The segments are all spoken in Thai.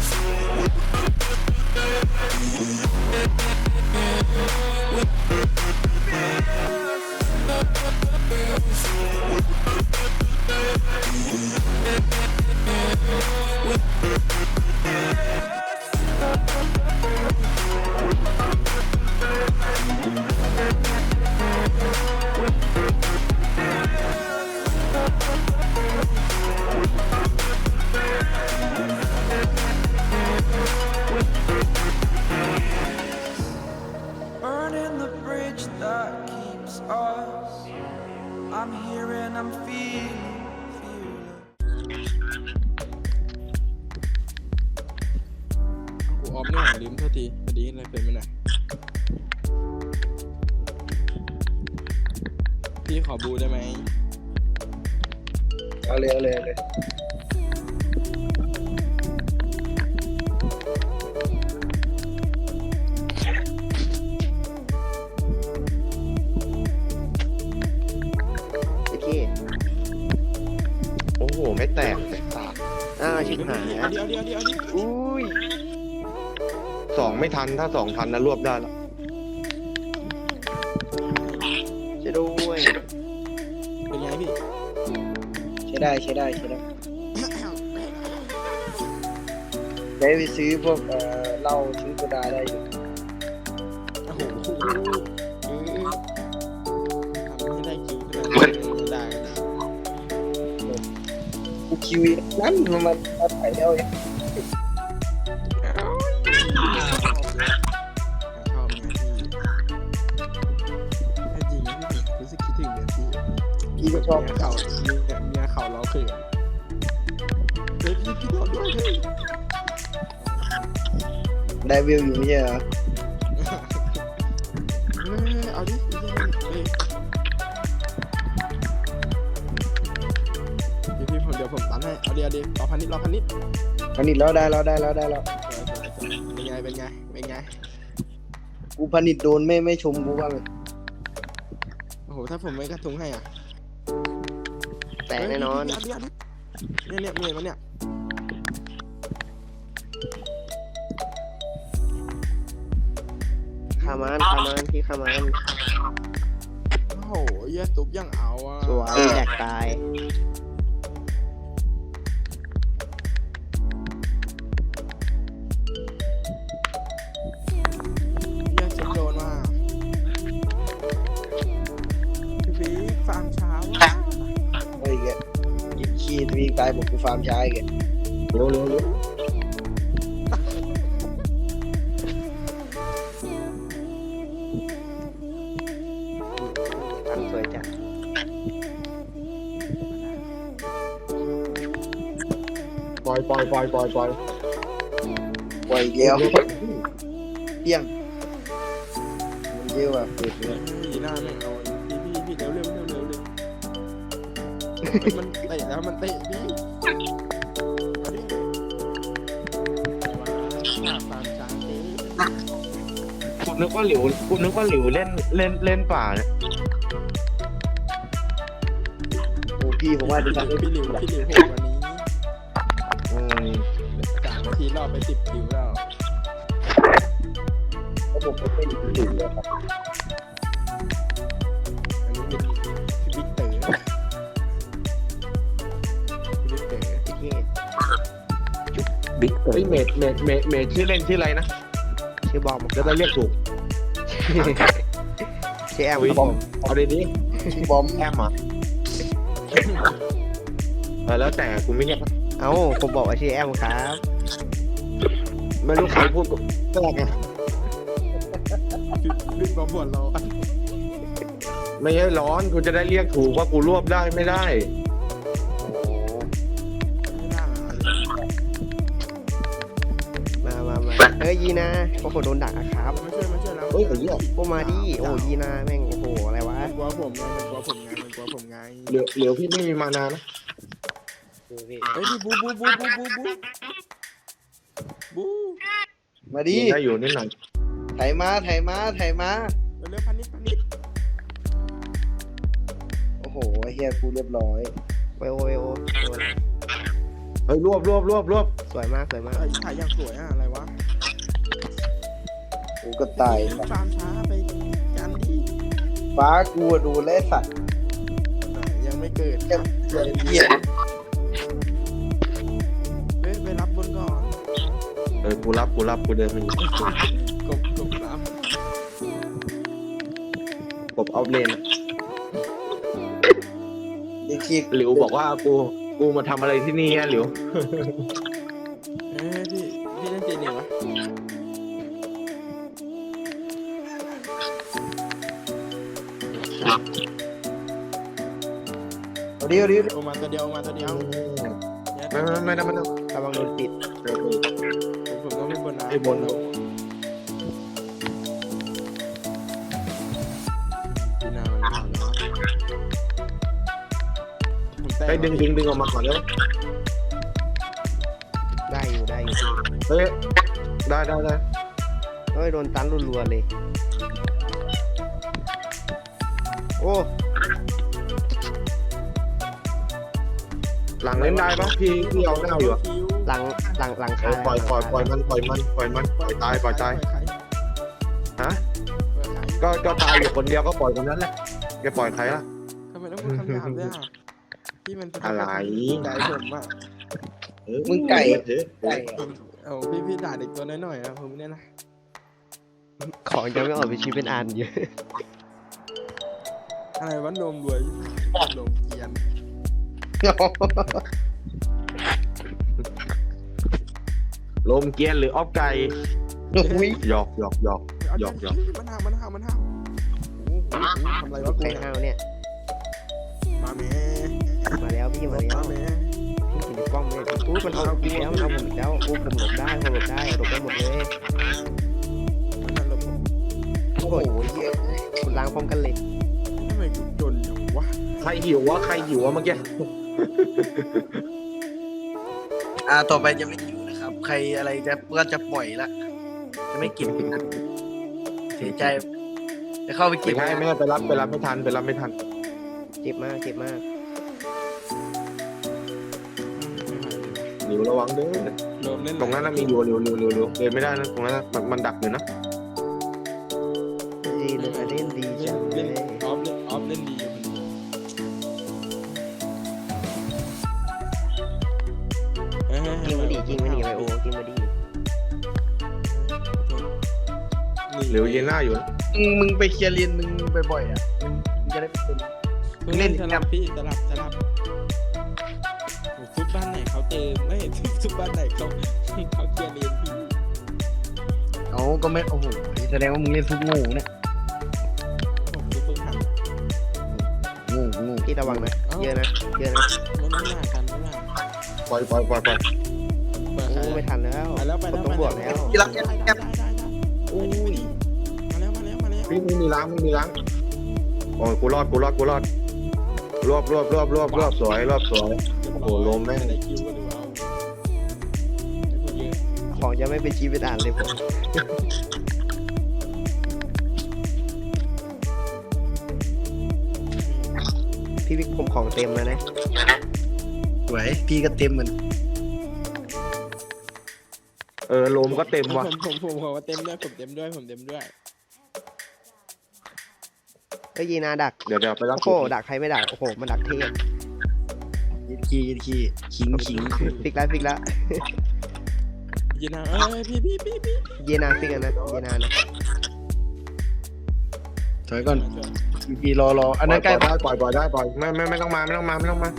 We'll พี่ขอบูได้ไหมเอาเลยเอาเลยเอาเลยโอเคโอ้โห ไม่แตกแตกตาอ้าวชิบหายเอาดิเอาดิเอาดิเอาดิอุ้ยสองไม่ทันถ้าสองทันนะรวบได้แล้วจะ ได้ใช้ได้ใช้ได้ได้ไปซื้อพวกเอ่อเหล้าซื้อโซดาได้อยู่โอ้โหเออทำให้ได้คิวขนาดนี้ไม่ได้นะกูคิวอีกนั่นมันมามาถ่ายแล้วเองชอบไงพี่ถ้าจริงนะพี่รู้สึกคิดถึงเนี่ยพี่ พี่ก็ชอบเมียเขาเมีย เมียเขาร้องเขินเฮ้ยพี่พี่โดนด้วยพี่ได้วิวอยู่ไม่ใช่เหรอเฮ้ยเอาดิเฮ้ยเดี๋ยวพี่ผมเดี๋ยวผมตันให้ เอาดิเอาดิรอพันนิดรอพันนิดพันิดแล้วได้แล้วได้แล้วได้แล้วเป็นไงเป็นไงเป็นไง กูพันิดโดนไม่ไม่ชมกูบ้างเลยโอ้โหถ้าผมไม่กระทุ้งให้อะ แตกแน่นอนเดี๋ยเนี่ยเนี่ยมันเนี่ยขามันขามันพี่ขามันโอ้โหเหี้ยตุ๊บยังเอาอะสวยแตกตาย วีตายบอกกูฟาร์มช้าอีกแกเร็วเร็วเร็วทำสวยจัดปล่อยปล่อยปล่อยปล่อยปล่อยปล่อยอีกแล้วเปี้ยงมันเยอะว่ะเปิดเนี่ยพี่หน้าแม่งเอา มันเตะแล้วมันเตะพี่เอาดิมาฟามเช้าเอ๊ะกูนึกว่าหลิวกูนึกว่าหลิวเล่นเล่นเล่นป่าเนี่ยโอ้พี่ผมว่าดีนะพี่หลิวพี่หลิวโหดวันนี้อืมสามนาทีรอบไปสิบคิวแล้วระบบไม่ดีถึงเลยครับอันนี้ บิ๊กเฮ้ยเมดเมดเมดเมดชื่อเล่นชื่ออะไรนะชื่อบอมจะได้เรียกถูกชื่อแอมอุ๊ยครับผมเอาดีดีชื่อบอมแอมเหรอเออแล้วแต่กูไม่เรียกเอ้าผมบอกว่าชื่อแอมครับไม่รู้ใครพูดก็แรกไงพี่บิ๊กบอมบวชเราไม่ใช่ร้อนกูจะได้เรียกถูกว่ากูรวบได้ไม่ได้ ยยีนาโอ้โหโดนดักอะครับมาช่วยมาช่วยแล้วเฮ้ยไอ้เหี้ยโอ้มาดิโอ้ยีนาแม่งโอ้โหอะไรวะมันกลัวผมไงมันกลัวผมไงมันกลัวผมไงเหลือเหลือพี่ไม่มีมานานะเฮ้ยพี่บูบูบูบูบูบูบูมาดิได้อยู่นิดหน่อยไถมาไถมาไถมาเร็วๆพันนิดพันนิดโอ้โหไอ้เฮียกูเรียบร้อยไวโอไวโอโดนฮ้ยรวบรวบรวบรวบสวยมากสวยมากถ่ายถ่ายอย่างสวยอะอะไรวะ กูก็ตายฟาร์มช้าไปกันดิฟ้ากูอะดูแลสัตว์อะยังไม่เกิดแค่เหี้ยเฮ้ยไปรับบนก่อนเออกูรับกูรับกูเดินมันกบกบรับกบเอาเลนไอ้ขี้หลิวบอกว่ากูกูมาทำอะไรที่นี่อะหลิว เอาดิเอาดิโอมาตัวเดียวโอมาตัวเดียวไม่ไม่ไม่ได้ไม่ได้ระวังโดนติดผมต้องเล่นบนนะไอ้บนแล้วพี่นามันผ่านแล้วผมแตะไอ้ดึงดึงดึงออกมาก่อนแล้วได้อยู่ได้อยู่เฮ้ยได้ได้ได้เฮ้ยโดนตันรัวๆเลย โอ้หลังเล่นได้ปะพี่พี่เอาหน้าอยู่อะคิวหลังหลังหลังเอคาอปล่อยปล่อยปล่อยมันปล่อยมันปล่อยมันปล่อยตายปล่อยตายใครฮะปล่อยใครก็ก็ตายอยู่คนเดียวก็ปล่อยคนนั้นแหละแกปล่อยใครล่ะ ทำไมต้องพูดคำหยาบด้วยอะพี่มันอะไร ใจผมอะเออมึงไก่ เออไก่เอาพี่พี่ด่าเด็กตัวน้อยๆนะผมเนี่ยนะของจะไม่ออกไปชี้เป็นอันอยู่ อะไรวะนมรวยนมเกรียนลมเกียนหรือออฟไก่อุ้ยหยอกหยอกหยอกเอาหยอกหยอกมันห้าวมันห้าวมันห้าวโอ้โหทำอะไรวะกูใครเนี่ยห้าวเนี่ย มาแม่มาแล้วพี่มาแล้วมาแม่พี่ถึงกล้องเลยอู้มันเอาอีกแล้วมันเอาผมอีกแล้วโอ้ผมหลบได้ผมหลบได้หลบได้หมดเลยมันนั่นแหละผมโอ้โหเหี้ยคุณล้างพร้อมกันเลยทำ ไมกูจนอย่างวะใครหิววะใครหิววะเมื่อกี้ อ่าต่อไปจะไม่หิวนะครับ ใครอะไรจะก็จะปล่อยละ จะไม่กินนะเสียใจ จะเข้าไปกิไม่นใช่ไม่ได้ไปรับไปรับไม่ทันไปรับไม่ทันเจ็บมากเจ็บมากหลิวระวังเด้อโดนเล่นตรงนั้นน่ะมีอยู่หลิวหลิวหลิวหลิวเดินไม่ได้นะตรงนั้นน่ะมันมันดักอยู่นะ มึงมึงไปเคลียร์เลนมึงบ่อยๆอะมึงมึงจะได้เป็นคนเพิ่งเล่นสลับพี่สลับสลับโอ้ซุปบ้านไหนเขาเติมไม่เห็นซุปบ้านไหนเขาเขาเกียร์เลนพี่เอาก็ไม่โอ้โหแสดงว่ามึงเล่นทุกโง่เนี่ยผมซุปเพิ่งทำโง่โง่พี่ระวังนะ เยอะนะ เยอะนะไม่น่าหนากันไม่น่าปล่อยปล่อยปล่อยปล่อยเปิดโอ้ไม่ทันแล้วไปแล้วไปแล้วต้องบวกแล้วได้ได้ได้ได้อุ้ยมาแล้ว มาแล้วมาแล้วพี่ไม่มีล้างไม่มีล้างโอ้ยกูรอดกูรอดกูรอดรวบรวบรวบรวบรวบสวยรวบสวย โอ้โหลมแม่งได้คิวก็ดูเอาได้คนเยอะของจะไม่เป็นชี้เป็นอันเลยผมพี่วิกผมของเต็มแล้วนะ สวยพี่ก็เต็มเหมือนเออลมก็เต็มว่ะผมผมผมขอว่าเต็มด้วยผมเต็มด้วยผมเต็มด้วย ก็ยีนาดัก เดี๋ยวเดี๋ยวไปรับโอ้โหดักใครไม่ดัก โอ้โห มันดักเทพยินขี้ยินขี้ขิงขิงฟิกแล้วฟิกแล้วยีนาเอ้ยพี่พี่พี่พี่เยนาฟิกแล้วนะเยนานะ ถอยก่อนพี่รอรออันนั้นใกล้ปล่อยปล่อยปล่อยได้ปล่อยไม่ไม่ไม่ต้องมาไม่ต้องมาไม่ต้องมา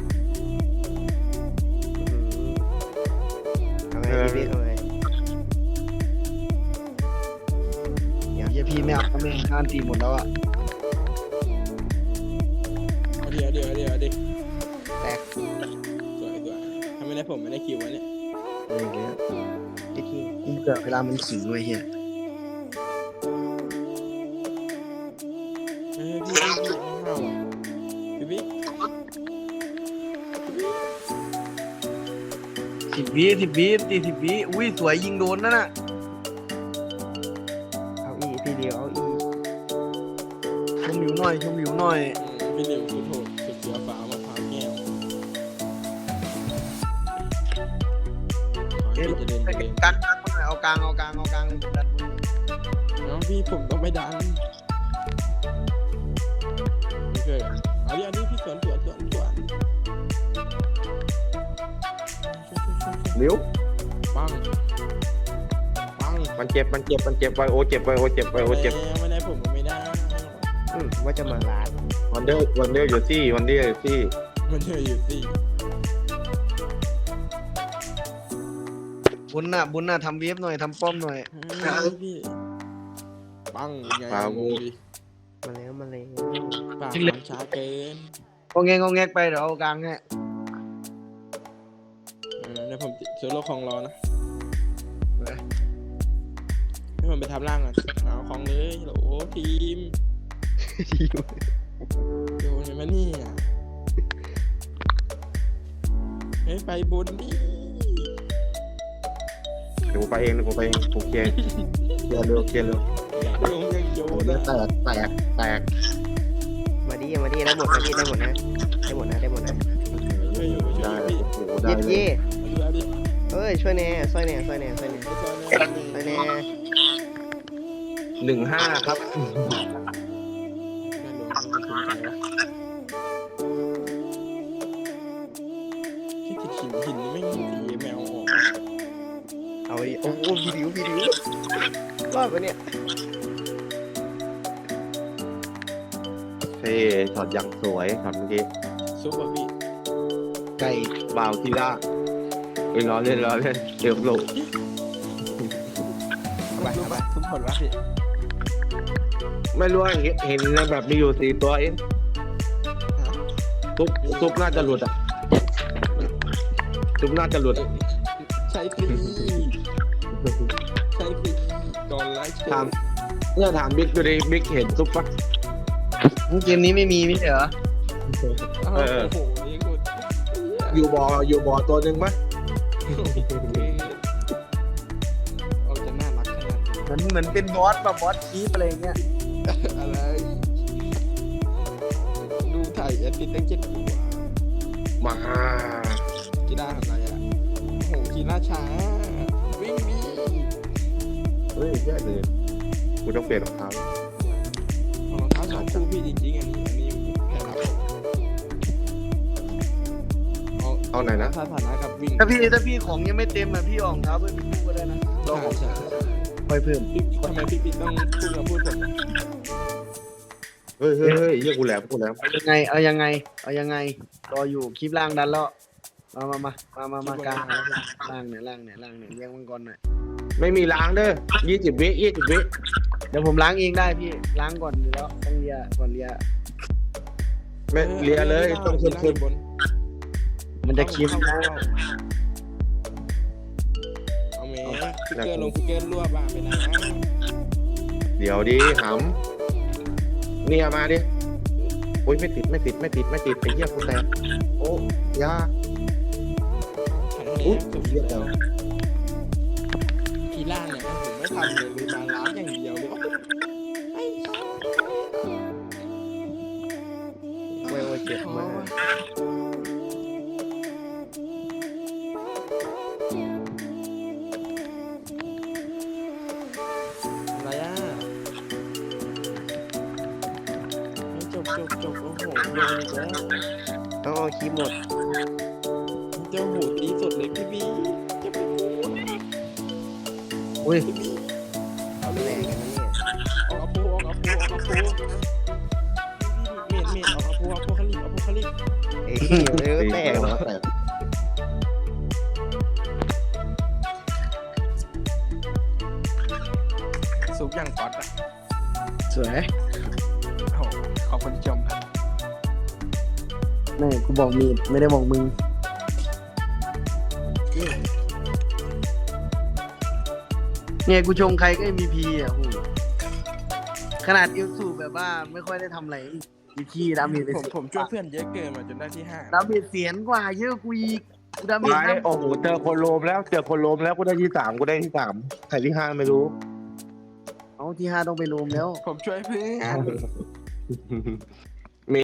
ทำไงพี่วิกทำไงเฮียพี่ไม่เอาไม่ห้านตีหมดแล้วอะ เอาเดี๋ยวเดี๋ยวเดี๋ยวเดี๋ยวแตกสวยสวยถ้าไม่ได้ผมไม่ได้คิววะเนี่ยอะไรอย่างเงี้ยที่ที่กูเกิดเวลามันขิงไว้เฮียเฮ้ยพี่พี่พี่ไม่เข้าอะพี่พี่สิบวิสิบวิตีสิบวิอุ้ยสวยยิงโดนนั่นน่ะเอาอีพี่เดียวเอาอีชมวิวหน่อยชมวิวหน่อยอืม พี่เหลียวสุดโหดสุดเสือฟ้ามะพร้าวแก้วเอ๊ะจะเดินจะเดินกลางกลางมาหน่อยเอากลางเอากลางเอากลางเลยผมดันบนน้องพี่ผมต้องไปดันไม่เคยอะเอาดิเอาดิพี่สวนสวนสวนสวนเร็วปังปังมันเจ็บมันเจ็บมันเจ็บไวโอเจ็บไวโอเจ็บไวโอเจ็บ ไม่ได้ผมก็ไม่ได้ อืมว่าจะมาลาด วันเดอร์วันเดอร์อยู่ที่วันเดอร์อยู่ที่มันเจออยู่สิบุญน่ะบุญน่ะทำเวฟหน่อยทำป้อมหน่อยเฮ้ยพี่ปังไงงงดิมาแล้วมาแล้วปากมันช้าเกินก็แงงก็แงกไปเดี๋ยวเอากลางให้เออเดี๋ยวผมเซอร์โลของรอนะให้ผมไปทำร่างก่อนเอาของเลยโหลทีม ทีมโดนไหมเนี่ยเฮ้ยไปบนดิเดี๋ยวกูไปเองเดี๋ยวกูไปเองกูเคลียร์เคลียร์เร็วเคลียร์เร็วโยงยังโยนเดี๋ยวนะแตกแตกแตกมาดิมาดิได้หมดนะพี่ได้หมดนะได้หมดนะได้หมดนะช่วยอยู่ช่วยได้อยู่พี่โอ้โหได้เย่เลยเย่เอาดิเอ้ยช่วยแน่ช่วยแน่ช่วยแน่ช่วยแน่เอาดิช่วยเอาดิแน่หนึ่งห้าครับ รอดปะเนี่ยเท่ช็อตยังสวยช็อตเมื่อกี้ซุปเปอร์พี่ไก่บ่าวทีละเอ้ยล้อเล่นล้อเล่นเดี๋ยวลเอาไปเอาไปทุกคนวะพี่ไม่รู้ว่าเห็นเห็นในแบบมีอยู่สี่ตัวเองซุปซุปน่าจะหลุดอะซุปน่าจะหลุด ใช้ฟ ถามเนี่ยถามบิ๊กดูดิบิ๊กเห็นซุปปะเกมนี้ไม่มีไม่ใช่เหรอโอ้โหนี่กูอยู่บ่ออยู่บ่อตัวหนึ่งปะเอาจะน่ารักขนาดนี้เหมือนเหมือนเป็นบอสแบบบอสคีปอะไรอย่างเงี้ยอะไร ดูถ่ายแอดมินตั้งเจ็ดตัวมากีฬาอะไรอะโอ้โหกีฬาช้าวิ่งมีเฮ้ยแย่เลยกูต้องเปลี่ยนรองเท้ารองเท้าสองคู่พี่จริงๆอันนี้อันนี้แพ้รับเอาเอาไหนนะสถานะกับวิ่งถ้าพี่ถ้าพี่ของยังไม่เต็มอะพี่ออกเท้าเพิ่มอีกคู่ก็ได้นะรอใช่ของใช่ค่อยเพิ่มพี่ทำไมพี่ปิ๊กต้องพูดกับพูดผมเฮ้ยเฮ้ยเฮ้ยเหี้ยกูแหลมกูแหลมเอายังไงเอายังไงเอายังไงรออยู่คลิปล่างดันแล้วมามามามามามากลางล่างเนี่ยล่างเนี่ยล่างเนี่ยเลี้ยงมังกรหน่อย ไม่มีล้างเด้อยี่สิบวิยี่สิบวิเดี๋ยวผมล้างเองได้พี่ ล้างก่อนอยู่แล้วต้องเลียก่อนเลียไม่เลียเลยต้องขึ้นขึ้นบน มันจะคิดเข้าเข้าเข้าเอาเมย์ฟิกเกอร์ลงฟิกเกอร์รวบอะไปไหนอะเดี๋ยวดิหำเนี่ยมาดิโอ้ยไม่ติดไม่ติดไม่ติดไม่ติดไอ้เหี้ยกูแตกโอ้ยาแข็งอุ๊ยแรงสุดเหี้ยแล้ว อีกแล้วต้องเอาคีย์หมดเจ้าหูตีสุดเลยพี่บีจะไปกลัวอุ้ยพี่บีเอาเลแรยงกันนะเนี่ยออกอาปูออกอาปูออกอาปูเมดเมดออกอาปูออกอาปูคาลิออกอาปูคาลิไอ้เหี้ยเลยตีแตแตกกว่ะแตกซุปอย่างก๊อตอะสวย ไม่กูบอกมีดไม่ได้บอกมึงเนี่ยกูชมใครก็ MVP อะโหขนาดอิลสูแบบว่าไม่ค่อยได้ทำอะไรอีขี้ดาเมจไปผมเสียผมช่วยเพื่อนเยอะเกินมาจนได้ที่ห้าดาเมจเสียนกว่า เยอะกูอีกกูดาเมจไอ้โอ้โหเจอคนโลมแล้วเจอคนโลมแล้วกูได้ที่สามกูได้ที่สามใครที่ห้าไม่รู้เอาที่ห้าต้องไปรวมแล้ว ผมช่วยเพื่อน